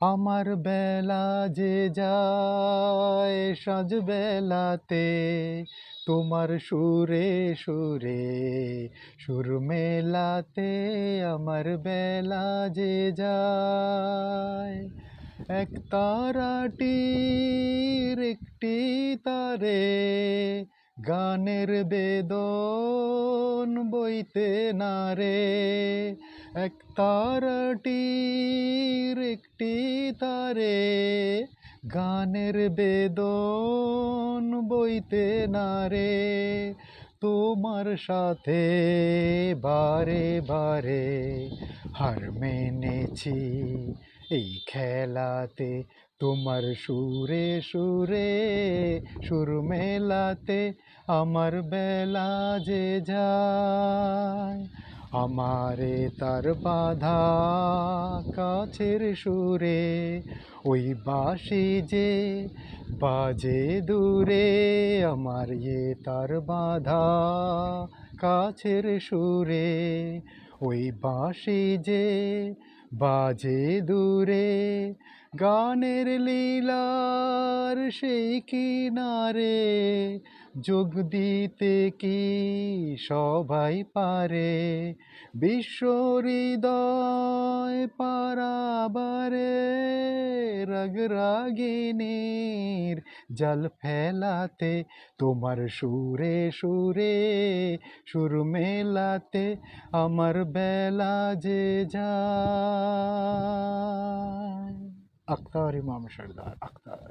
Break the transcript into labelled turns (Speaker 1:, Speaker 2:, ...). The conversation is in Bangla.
Speaker 1: আমার বেলা যে যায় সাজ বেলাতে, তোমার সুরে সুরে সুর মেলাতে আমার বেলা যে যায়। এক তারাটির একটি তারে গানের বেদন বইতে না রে এক তারাটির একটি তারে, গানের বেদন বইতে না রে। তোমার সাথে বারে বারে হার মেনেছি এই খেলাতে। তোমার সুরে সুরে, সুর মেলাতে আমার বেলা যে যায়। আমারে তার বাধা কাছের সুরে, ওই বাঁশি যে বাজে দূরে, আমার ইয়ে তার বাধা কাছের সুরে, ওই বাঁশি যে বাজে দূরে, গানের লীলার সেই কিনারে যোগ দিতে কি সবাই পারে? বিশ্ব হৃদয় পারাবারে রাগ রাগিনীর জল ফেলাতে, তোমার সুরে সুরে সুর মেলাতে আমার বেলা যে যা আখতার ইমাম সর্দার, আখতার।